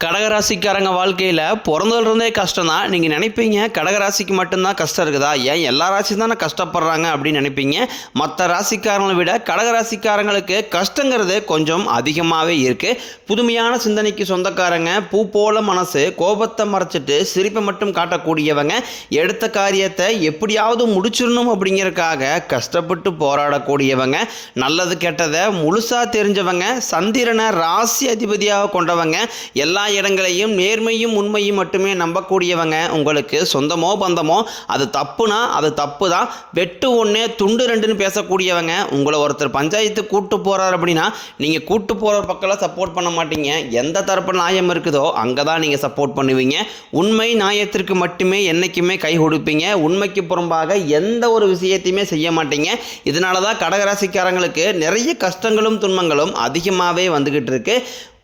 கடகராசிக்காரங்க வாழ்க்கையில் பிறந்ததுலேருந்தே கஷ்டம் தான் நீங்கள் நினைப்பீங்க கடகராசிக்கு மட்டும்தான் கஷ்டம் இருக்குதா? ஏன் எல்லா ராசி தானே கஷ்டப்படுறாங்க அப்படின்னு நினைப்பீங்க? மற்ற ராசிக்காரங்களை விட கடகராசிக்காரங்களுக்கு கஷ்டங்கிறது கொஞ்சம் அதிகமாகவே இருக்குது புதுமையான சிந்தனைக்கு சொந்தக்காரங்க பூ போல மனசு கோபத்தை மறைச்சிட்டு சிரிப்பை மட்டும் காட்டக்கூடியவங்க எடுத்த காரியத்தை எப்படியாவது முடிச்சிடணும் அப்படிங்கிறதுக்காக கஷ்டப்பட்டு போராடக்கூடியவங்க நல்லது கெட்டதை முழுசாக தெரிஞ்சவங்க சந்திரனை ராசி அதிபதியாக கொண்டவங்க எல்லா இடங்களையும் நேர்மையும் உண்மையும் மட்டுமே நம்பக்கூடியவங்க. உங்களுக்கு சொந்தமோ பந்தமோ அது தப்புனா அது தப்பு தான் வெட்டு ஒன்று துண்டு ரெண்டுன்னு பேசக்கூடியவங்க. உங்களை ஒருத்தர் பஞ்சாயத்து கூட்டு போகிறார் அப்படின்னா நீங்கள் கூட்டு போகிற பக்கம்லாம் சப்போர்ட் பண்ண மாட்டீங்க. எந்த தரப்பு நியாயம் இருக்குதோ அங்கே தான் நீங்கள் சப்போர்ட் பண்ணுவீங்க. உண்மை நியாயத்திற்கு மட்டுமே என்றைக்குமே கை கொடுப்பீங்க. உண்மைக்கு புறம்பாக எந்த ஒரு விஷயத்தையுமே செய்ய மாட்டீங்க. இதனால தான் கடகராசிக்காரங்களுக்கு நிறைய கஷ்டங்களும் துன்பங்களும் அதிகமாகவே வந்துக்கிட்டு இருக்கு.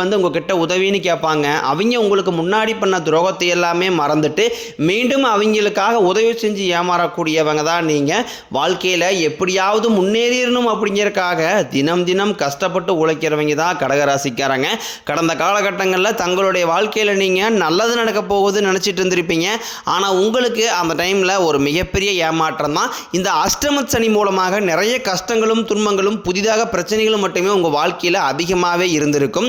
வந்து உங்ககிட்ட உதவின்னு கேட்பாங்க. அவங்க உங்களுக்கு முன்னாடி பண்ண துரோகத்தை எல்லாமே மறந்துட்டு மீண்டும் அவங்களுக்காக உதவி செஞ்சு ஏமாறக்கூடியவங்க தான் நீங்கள் வாழ்க்கையில் எப்படியாவது முன்னேறிடணும் அப்படிங்கிறதுக்காக தினம் தினம் கஷ்டப்பட்டு உழைக்கிறவங்க தான் கடகராசிக்காரங்க. கடந்த காலகட்டங்களில் தங்களுடைய வாழ்க்கையில் நீங்கள் நல்லது நடக்க போகுதுன்னு நினச்சிட்டு இருந்திருப்பீங்க. ஆனால் உங்களுக்கு அந்த டைமில் ஒரு மிகப்பெரிய ஏமாற்றம் தான். இந்த அஷ்டம சனி மூலமாக நிறைய கஷ்டங்களும் துன்பங்களும் புதிதாக பிரச்சனைகளும் மட்டுமே உங்கள் வாழ்க்கையில் அதிகமாகவே இருந்திருக்கும்.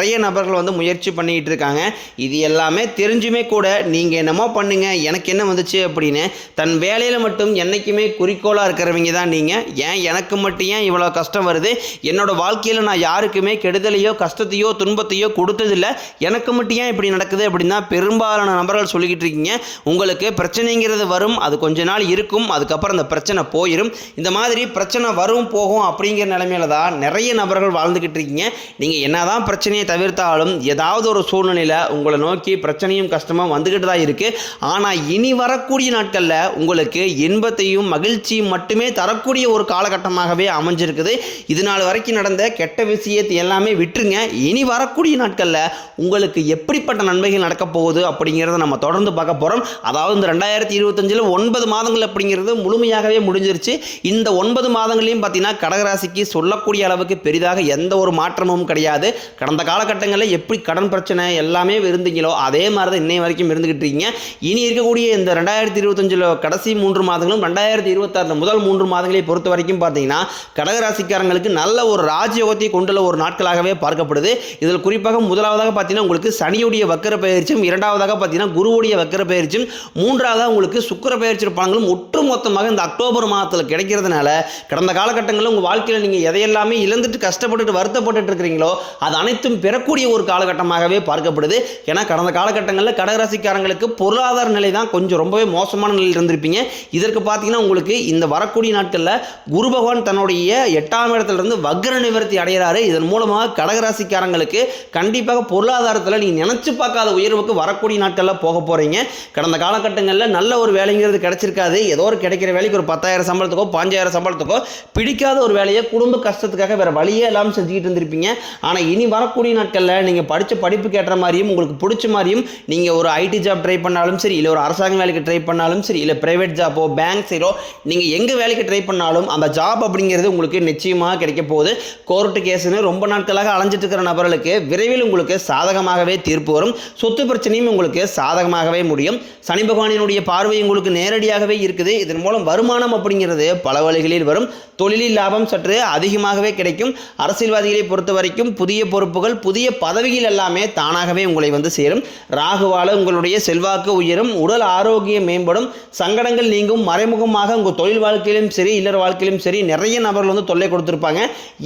நிறைய நபர்கள் வந்து முயற்சி பண்ணிக்கிட்டு இருக்காங்க. இது எல்லாமே தெரிஞ்சுமே கூட நீங்கள் என்னமோ பண்ணுங்க எனக்கு என்ன வந்துச்சு அப்படின்னு தன் வேலையில் மட்டும் என்றைக்குமே குறிக்கோளாக இருக்கிறவங்க தான் நீங்கள் ஏன் எனக்கு மட்டும் ஏன் இவ்வளோ கஷ்டம் வருது? என்னோடய வாழ்க்கையில் நான் யாருக்குமே கெடுதலையோ கஷ்டத்தையோ துன்பத்தையோ கொடுத்ததில்ல. எனக்கு மட்டும் ஏன் இப்படி நடக்குது அப்படின்னா பெரும்பாலான நபர்கள் சொல்லிக்கிட்டு இருக்கீங்க. உங்களுக்கு பிரச்சனைங்கிறது வரும் அது கொஞ்ச நாள் இருக்கும் அதுக்கப்புறம் அந்த பிரச்சனை போயிடும் இந்த மாதிரி பிரச்சனை வரும் போகும் அப்படிங்கிற நிலைமையில தான் நிறைய நபர்கள் வாழ்ந்துக்கிட்டு இருக்கீங்க. நீங்கள் என்னதான் பிரச்சனையை தவிர்த்தாலும் ஏதாவது ஒரு சூழ்நிலையில் உங்களை நோக்கி பிரச்சனையும் கஷ்டமும் வந்துக்கிட்டு தான் இருக்குது ஆனால் இனி வரக்கூடிய நாட்களில் உங்களுக்கு இன்பத்தையும் மகிழ்ச்சியும் மட்டுமே தரக்கூடிய ஒரு காலகட்டமாகவே அமைஞ்சிருக்குது. இது நாள் வரைக்கும் நடந்த கெட்ட விஷயத்தை எல்லாமே விட்டுருங்க. இனி வரக்கூடிய நாட்களில் உங்களுக்கு எப்படிப்பட்ட நன்மைகள் நடக்க போகுது அப்படிங்கிறத நம்ம தொடர்ந்து பார்க்க போகிறோம் அதாவது இந்த ரெண்டாயிரத்தி இருபத்தஞ்சில் ஒன்பது மாதங்கள் அப்படிங்கிறது முழுமையாகவே முடிஞ்சிருச்சு. இந்த ஒன்பது மாதங்களையும் பார்த்தீங்கன்னா கடகராசிக்கு சொல்லக்கூடிய அளவுக்கு பெரிதாக எந்த ஒரு மாற்றமும் கிடையாது. கடந்த கால காலகட்டங்களில் எப்படி கடன் பிரச்சனை எல்லாமே இருந்தீங்களோ அதே மாதிரி தான் இன்னை வரைக்கும் இருந்துகிட்டு இருக்கீங்க. இனி இருக்கக்கூடிய இந்த ரெண்டாயிரத்தி இருபத்தஞ்சில் கடைசி மூன்று மாதங்களும் ரெண்டாயிரத்தி இருபத்தாறு முதல் மூன்று மாதங்களை பொறுத்த வரைக்கும் பார்த்தீங்கன்னா கடகராசிக்காரங்களுக்கு நல்ல ஒரு ராஜயோகத்தை கொண்டுள்ள ஒரு நாட்களாகவே பார்க்கப்படுது. இதில் குறிப்பாக முதலாவதாக பார்த்தீங்கன்னா உங்களுக்கு சனியுடைய வக்கர பயிற்சியும் இரண்டாவதாக பார்த்தீங்கன்னா குருவுடைய வக்கர பயிற்சியும் மூன்றாவதாக உங்களுக்கு சுக்கர பயிற்சி பலன்களும் ஒட்டு மொத்தமாக இந்த அக்டோபர் மாதத்தில் கிடைக்கிறதுனால கடந்த காலகட்டங்களில் உங்கள் வாழ்க்கையில் நீங்கள் எதையெல்லாமே இழந்துட்டு கஷ்டப்பட்டுட்டு வருத்தப்பட்டுட்டு இருக்கிறீங்களோ அது அனைத்தும் பெறக்கூடிய ஒரு காலகட்டமாகவே பார்க்கப்படுது. ஏன்னா கடந்த காலகட்டங்களில் கடகராசிக்காரங்களுக்கு பொருளாதார நிலை தான் கொஞ்சம் ரொம்பவே மோசமான நிலையில் இருந்திருப்பீங்க. இதற்கு பார்த்தீங்கன்னா உங்களுக்கு இந்த வரக்கூடிய நாட்களில் குரு பகவான் தன்னுடைய எட்டாம் இடத்துலேருந்து வக்ர நிவர்த்தி அடைகிறாரு. இதன் மூலமாக கடகராசிக்காரங்களுக்கு கண்டிப்பாக பொருளாதாரத்தில் நீங்கள் நினச்சி பார்க்காத உயர்வுக்கு வரக்கூடிய நாட்களில் போக போகிறீங்க கடந்த காலகட்டங்களில் நல்ல ஒரு வேலைங்கிறது கிடைச்சிருக்காது. ஏதோ ஒரு கிடைக்கிற வேலைக்கு ஒரு பத்தாயிரம் சம்பளத்துக்கோ பாஞ்சாயிரம் சம்பளத்துக்கோ பிடிக்காத ஒரு வேலையை குடும்ப கஷ்டத்துக்காக வேறு வழியே இல்லாமல் செஞ்சுக்கிட்டு இருந்திருப்பீங்க. ஆனால் இனி வரக்கூடிய நாட்களில் நீங்கள் படித்த படிப்புக்கு ஏற்ற மாதிரியும் உங்களுக்கு பிடிச்ச மாதிரியும் நீங்கள் ஒரு ஐடி ஜாப் ட்ரை பண்ணாலும் சரி இல்லை ஒரு அரசாங்க வேலைக்கு ட்ரை பண்ணாலும் சரி இல்லை ப்ரைவேட் ஜாப்போ பேங்க் சைடோ நீங்கள் எங்கே வேலைக்கு ட்ரை பண்ணாலும் அந்த ஜாப் அப்படிங்கிறது உங்களுக்கு நிச்சயமாக கிடைக்க போகுது. கோர்ட்டு கேஸுன்னு ரொம்ப நாட்களாக அலைஞ்சிட்டு இருக்கிற நபர்களுக்கு விரைவில் உங்களுக்கு சாதகமாகவே தீர்ப்பு வரும். சொத்து பிரச்சனையும் உங்களுக்கு சாதகமாகவே முடியும். சனி பகவானினுடைய பார்வை உங்களுக்கு நேரடியாகவே இருக்குது. இதன் மூலம் வருமானம் அப்படிங்கிறது பல வழிகளில் வரும். தொழிலில் லாபம் சற்று அதிகமாகவே கிடைக்கும். அரசியல்வாதிகளை பொறுத்த வரைக்கும் புதிய பொறுப்புகள் புதிய பதவிகள் எல்லாமே தானாகவே உங்களை வந்து சேரும். ராகுவால உங்களுடைய செல்வாக்கு உயரும். உடல் ஆரோக்கியம் மேம்படும். சங்கடங்கள் நீங்கும். மறைமுகமாக உங்கள் தொழில் வாழ்க்கையிலும் சரி இல்லற வாழ்க்கையிலும் சரி நிறைய நபர்கள் வந்து தொல்லை கொடுத்துருப்பாங்க.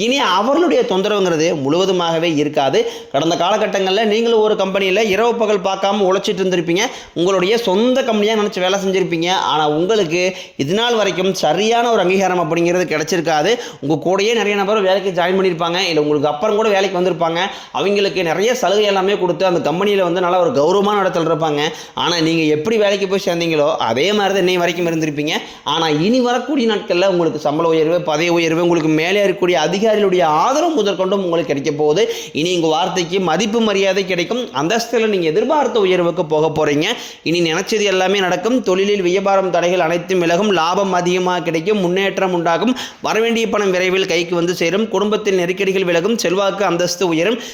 இனி அவர்களுடைய தொந்தரவுங்கிறது முழுவதுமாகவே இருக்காது. கடந்த காலகட்டங்களில் நீங்களும் ஒரு கம்பெனியில் இரவு பகல் பார்க்காம உழைச்சிட்டு இருந்திருப்பீங்க. உங்களுடைய சொந்த கம்பெனியாக நினச்சி வேலை செஞ்சுருப்பீங்க. ஆனால் உங்களுக்கு இது நாள் வரைக்கும் சரியான ஒரு அங்கீகாரம் அப்படிங்கிறது கிடைச்சிருக்காது. உங்கள் கூடயே நிறைய நபர் வேலைக்கு ஜாயின் பண்ணியிருப்பாங்க. இல்லை உங்களுக்கு அப்புறம் கூட வேலைக்கு வந்திருப்பாங்க. அவங்களுக்கு நிறைய சலுகை எல்லாமே கொடுத்து அந்த கம்பெனியில் வந்து நல்லா ஒரு கௌரவமான இடத்துல இருப்பாங்க. ஆனால் நீங்கள் எப்படி வேலைக்கு போய் சேர்ந்தீங்களோ அதே மாதிரி தான் இன்னை வரைக்கும் இருந்திருப்பீங்க. ஆனால் இனி வரக்கூடிய நாட்களில் உங்களுக்கு சம்பள உயர்வு பதவி உயர்வு உங்களுக்கு மேலே இருக்கக்கூடிய அதிகாரிகளுடைய ஆதரவு முதற்கொண்டும் உங்களுக்கு கிடைக்க போகுது. இனி உங்கள் வார்த்தைக்கு மதிப்பு மரியாதை கிடைக்கும். அந்தஸ்தில் நீங்கள் எதிர்பார்த்த உயர்வுக்கு போக போகிறீங்க இனி நினைச்சது எல்லாமே நடக்கும். தொழிலில் வியாபாரம் தடைகள் அனைத்தும் விலகும். லாபம் அதிகமாக கிடைக்கும். முன்னேற்றம் உண்டாகும். வரவேண்டிய பணம் விரைவில் கைக்கு வந்து சேரும். குடும்பத்தில் நெருக்கடிகள் விலகும். செல்வாக்கு அந்தஸ்து உயரும்.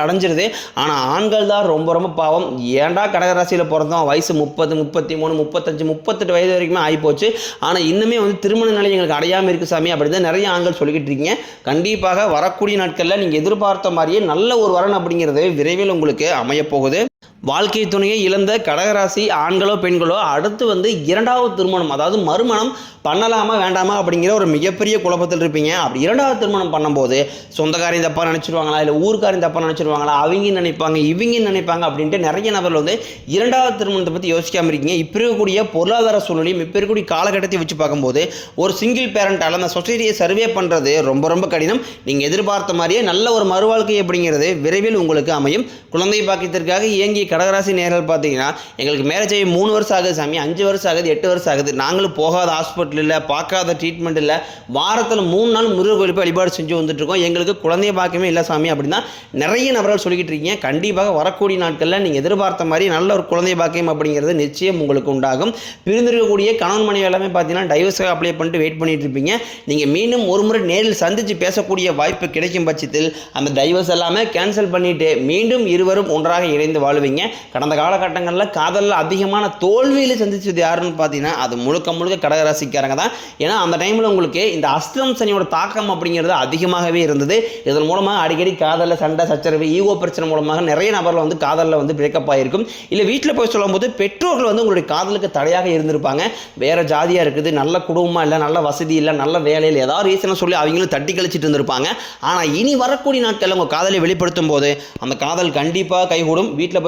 அடைஞ்சிருது. ஆனால் ஆண்கள் தான் ரொம்ப ரொம்ப பாவம். ஏன்டா கடகராசியில் பிறந்தோம்? வயசு முப்பது முப்பத்தி மூணு முப்பத்தஞ்சு முப்பத்தெட்டு வயது வரைக்குமே ஆகிப்போச்சு ஆனால் இன்னுமே வந்து திருமண நிலை எங்களுக்கு அடையாமல் இருக்கு சாமி அப்படி தான் நிறைய ஆண்கள் சொல்லிக்கிட்டு இருக்கீங்க. கண்டிப்பாக வரக்கூடிய நாட்களில் நீங்கள் எதிர்பார்த்த மாதிரியே நல்ல ஒரு வரன் அப்படிங்கிறது விரைவில் உங்களுக்கு அமையப்போகுது வாழ்க்கை துணையை இழந்த கடகராசி ஆண்களோ பெண்களோ அடுத்து வந்து இரண்டாவது திருமணம் அதாவது மறுமணம் பண்ணலாமா வேண்டாமா அப்படிங்கிற ஒரு மிகப்பெரிய குழப்பத்தில் இருப்பீங்க. அப்படி இரண்டாவது திருமணம் பண்ணும்போது சொந்தக்காரையும் தப்பாக நினச்சிருவாங்களா இல்லை ஊருக்காரையும் தப்பாக நினச்சிருவாங்களா அவங்க நினைப்பாங்க இவங்க நினைப்பாங்க அப்படின்ட்டு நிறைய நபர்கள் வந்து இரண்டாவது திருமணத்தை பற்றி யோசிக்காமல் இருக்கீங்க. இப்போ இருக்கக்கூடிய பொருளாதார சூழ்நிலையும் இப்போ இருக்கக்கூடிய காலகட்டத்தை வச்சு பார்க்கும்போது ஒரு சிங்கிள் பேரண்டால் அந்த சொசைட்டியை சர்வே பண்ணுறது ரொம்ப ரொம்ப கடினம். நீங்கள் எதிர்பார்த்த மாதிரியே நல்ல ஒரு மறுவாழ்க்கை அப்படிங்கிறது விரைவில் உங்களுக்கு அமையும். குழந்தை பாக்கியத்திற்காக ஏன் இயங்கிய கடகராசி நேரில் பார்த்தீங்கன்னா எங்களுக்கு மேரேஜ் ஆகி மூணு வருஷம் ஆகுது சாமி அஞ்சு வருஷம் ஆகுது எட்டு வருஷம் ஆகுது. நாங்களும் போகாத ஹாஸ்பிட்டல் இல்லை பார்க்காத ட்ரீட்மெண்ட் இல்லை. வாரத்தில் மூணு நாள் முருக கோயில் போய் வழிபாடு செஞ்சு வந்துட்டு இருக்கோம். எங்களுக்கு குழந்தைய பாக்கியமே இல்லை சாமி அப்படின்னா நிறைய நபர்கள் சொல்லிக்கிட்டு இருக்கீங்க. கண்டிப்பாக வரக்கூடிய நாட்களில் நீங்கள் எதிர்பார்த்த மாதிரி நல்ல ஒரு குழந்தை பாக்கியம் அப்படிங்கிறது நிச்சயம் உங்களுக்கு உண்டாகும். பிரிந்திருக்கக்கூடிய கணவன் மனைவி எல்லாமே பார்த்தீங்கன்னா டைவர்ஸாக அப்ளை பண்ணிட்டு வெயிட் பண்ணிட்டு இருப்பீங்க. நீங்கள் மீண்டும் ஒரு முறை நேரில் சந்தித்து பேசக்கூடிய வாய்ப்பு கிடைக்கும் பட்சத்தில் அந்த டைவர்ஸ் எல்லாமே கேன்சல் பண்ணிட்டு மீண்டும் இருவரும் ஒன்றாக இணைந்து வாழுவீங்க கடந்த காலகட்டங்களில் காதலில் அதிகமான தோல்வியில் சந்திச்சது யாருன்னு பார்த்தீங்கன்னா அது முழுக்க முழுக்க கடகராசிக்காரங்க தான். ஏன்னா அந்த டைமில் உங்களுக்கு இந்த அஸ்தம் சனியோட தாக்கம் அப்படிங்கிறது அதிகமாகவே இருந்தது. இதன் மூலமாக அடிக்கடி காதலில் சண்டை சச்சரவு ஈகோ பிரச்சனை மூலமாக நிறைய நபர்கள் வந்து காதலில் வந்து பிரேக்கப் ஆகிருக்கும் இல்லை வீட்டில் போய் சொல்லும்போது பெற்றோர்கள் வந்து உங்களுடைய காதலுக்கு தடையாக இருந்திருப்பாங்க. வேறு ஜாதியாக இருக்குது நல்ல குடும்பமாக இல்லை நல்ல வசதி இல்லை நல்ல வேலையில் ஏதாவது ரீசனை சொல்லி அவங்களும் தட்டி கழிச்சிட்டு இருந்திருப்பாங்க. ஆனால் இனி வரக்கூடிய நாட்களில் உங்கள் காதலை வெளிப்படுத்தும் போது அந்த காதல் கண்டிப்பாக கைகூடும். வீட்டில் போய்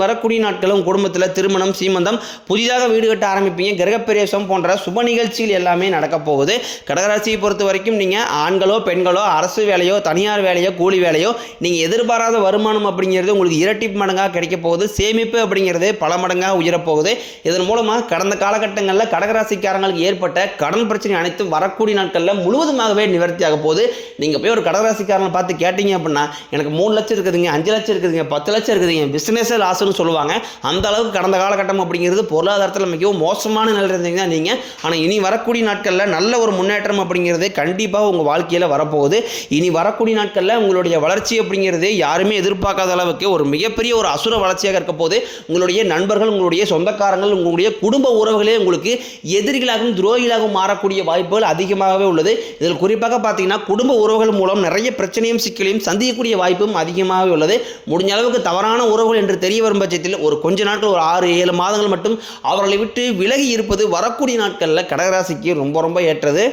வரக்கூடிய நாட்களும் குடும்பத்தில் திருமணம் சீமந்தம் புதிதாக வீடு கட்ட ஆரம்பிப்பீங்க. கிரகப்பிரவேசம் போன்ற சுப நிகழ்ச்சிகள் எல்லாமே நடக்க போகுது. கடகராசியை பொறுத்த வரைக்கும் நீங்கள் ஆண்களோ பெண்களோ அரசு வேலையோ தனியார் வேலையோ கூலி வேலையோ நீங்கள் எதிர்பாராத வருமானம் அப்படிங்கிறது உங்களுக்கு இரட்டிப்பு மடங்காக கிடைக்க போகுது. சேமிப்பு அப்படிங்கிறது பல மடங்காக உயரப்போகுது இதன் மூலமாக கடந்த காலகட்டங்களில் கடகராசிக்காரங்களுக்கு ஏற்பட்ட கடன் பிரச்சனை அனைத்தும் வரக்கூடிய நாட்களில் முழுவதுமாகவே நிவர்த்தியாக போகுது. நீங்கள் போய் ஒரு கடகராசிக்காரனை பார்த்து கேட்டீங்க அப்படின்னா எனக்கு மூணு லட்சம் இருக்குதுங்க அஞ்சு லட்சம் இருக்குதுங்க பத்து லட்சம் இருக்குதுங்க பிஸ்னஸே லாஸ்ன்னு சொல்லுவாங்க. அந்த அளவுக்கு கடந்த காலகட்டம் அப்படிங்கிறது பொருளாதாரத்தில் மிகவும் மோசமான நிலையில் இருந்தீங்கன்னா நீங்கள் ஆனால் இனி வரக்கூடிய நாட்களில் நல்ல ஒரு முன்னேற்றம் அப்படிங்கிறது கண்டிப்பாக உங்கள் வாழ்க்கையில் வரப்போகுது. இனி வரக்கூடிய நாட்களில் உங்களுடைய வளர்ச்சி அப்படிங்கிறது யாருமே எதிர்பார்க்காத அளவுக்கு ஒரு மிகப்பெரிய ஒரு அசுர வளர்ச்சியாக இருக்க போது உங்களுடைய நண்பர்கள் உங்களுடைய சொந்தக்காரங்கள் உங்களுடைய குடும்ப உறவுகளே உங்களுக்கு எதிரிகளாகவும் துரோகிகளாகவும் மாறக்கூடிய வாய்ப்புகள் அதிகமாகவே உள்ளது. இதில் குறிப்பாக பார்த்தீங்கன்னா குடும்ப உறவுகள் மூலம் நிறைய பிரச்சனையும் சிக்கலையும் சந்திக்கக்கூடிய வாய்ப்பும் அதிகமாகவே உள்ளது. முடிஞ்ச அளவுக்கு தவறான உறவுகள் என்று தெரிய வரும் பட்சத்தில் ஒரு கொஞ்ச நாட்கள் ஒரு ஆறு ஏழு மாதங்கள் மட்டும் அவர்களை விட்டு விலகி இருப்பது வரக்கூடிய நாட்களில் கடகராசிக்கு ரொம்ப ரொம்ப ஏற்றது.